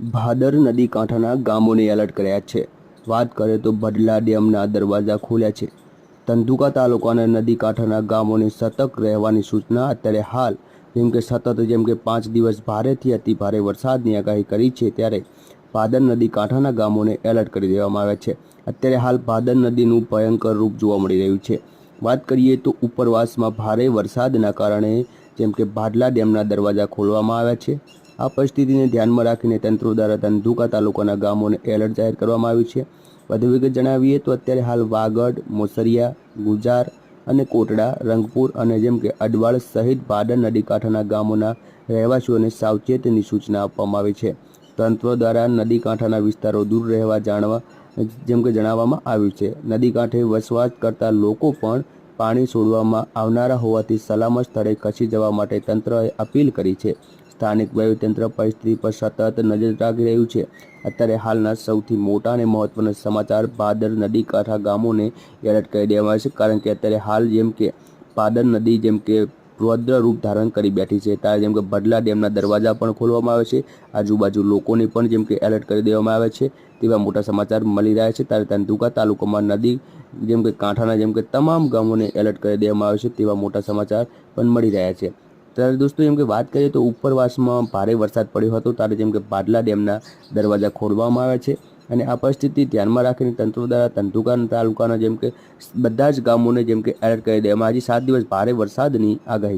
ભાદર નદી કાંઠાના ગામોને એલર્ટ કર્યા છે. વાત કરીએ તો ભડલા ડેમના દરવાજા ખોલ્યા છે. ધંધુકા તાલુકાના નદી કાંઠાના ગામોને સતર્ક રહેવાની સૂચના અત્યારે હાલ, જેમ કે સતત જેમ કે પાંચ દિવસ ભારેથી અતિ ભારે વરસાદની આગાહી કરી છે ત્યારે ભાદર નદી કાંઠાના ગામોને એલર્ટ કરી દેવામાં આવ્યા છે. અત્યારે હાલ ભાદર નદીનું ભયંકર રૂપ જોવા મળી રહ્યું છે. વાત કરીએ તો ઉપરવાસમાં ભારે વરસાદના કારણે, જેમ કે ભાડલા ડેમના દરવાજા ખોલવામાં આવ્યા છે. આ પરિસ્થિતિને ધ્યાનમાં રાખીને તંત્ર દ્વારા ધંધુકા તાલુકાના ગામોને એલર્ટ જાહેર કરવામાં આવ્યું છે. વધુ વિગત જણાવીએ તો અત્યારે હાલ વાગડ, મોસરિયા, ગુજાર અને કોટડા, રંગપુર અને જેમ કે અડવાળ સહિત ભાદર નદી કાંઠાના ગામોના રહેવાસીઓને સાવચેતીની સૂચના આપવામાં આવી છે. તંત્ર દ્વારા નદી કાંઠાના વિસ્તારો દૂર રહેવા જાણવા, જેમ કે જણાવવામાં આવ્યું છે. નદી કાંઠે વસવાટ કરતા લોકો પણ પાણી છોડવામાં આવનારા હોવાથી સલામત સ્થળે ખસી જવા માટે તંત્રએ અપીલ કરી છે. સ્થાનિક વાયુતંત્ર પરિસ્થિતિ પર સતત નજર રાખી રહ્યું છે. અત્યારે હાલના સૌથી મોટા અને મહત્વના સમાચાર ભાદર નદી કાંઠા ગામોને એલર્ટ કરી દેવામાં આવે છે, કારણ કે અત્યારે હાલ જેમ કે ભાદર નદી જેમ કે રૌદ્ર રૂપ ધારણ કરી બેઠી છે, ત્યારે જેમ કે ભડલા ડેમના દરવાજા પણ ખોલવામાં આવે છે, આજુબાજુ લોકોને પણ જેમ કે એલર્ટ કરી દેવામાં આવે છે, તેવા મોટા સમાચાર મળી રહ્યા છે. ત્યારે ધંધુકા તાલુકામાં નદી જેમ કે કાંઠાના જેમ કે તમામ ગામોને એલર્ટ કરી દેવામાં આવે છે, તેવા મોટા સમાચાર પણ મળી રહ્યા છે. ત્યારે દોસ્તો જેમ કે વાત કરીએ તો ઉપરવાસમાં ભારે વરસાદ પડ્યો હતો. ત્યારે જેમ કે પાટલા ડેમના દરવાજા ખોલવામાં આવ્યા છે. અને આ પરિસ્થિતિ ધ્યાનમાં રાખીને તંત્ર દ્વારા ધંધુકા તાલુકાના જેમ કે બધા જ ગામોને જેમ કે એલર્ટ કરી દેવામાં આજે સાત દિવસ ભારે વરસાદની આગાહી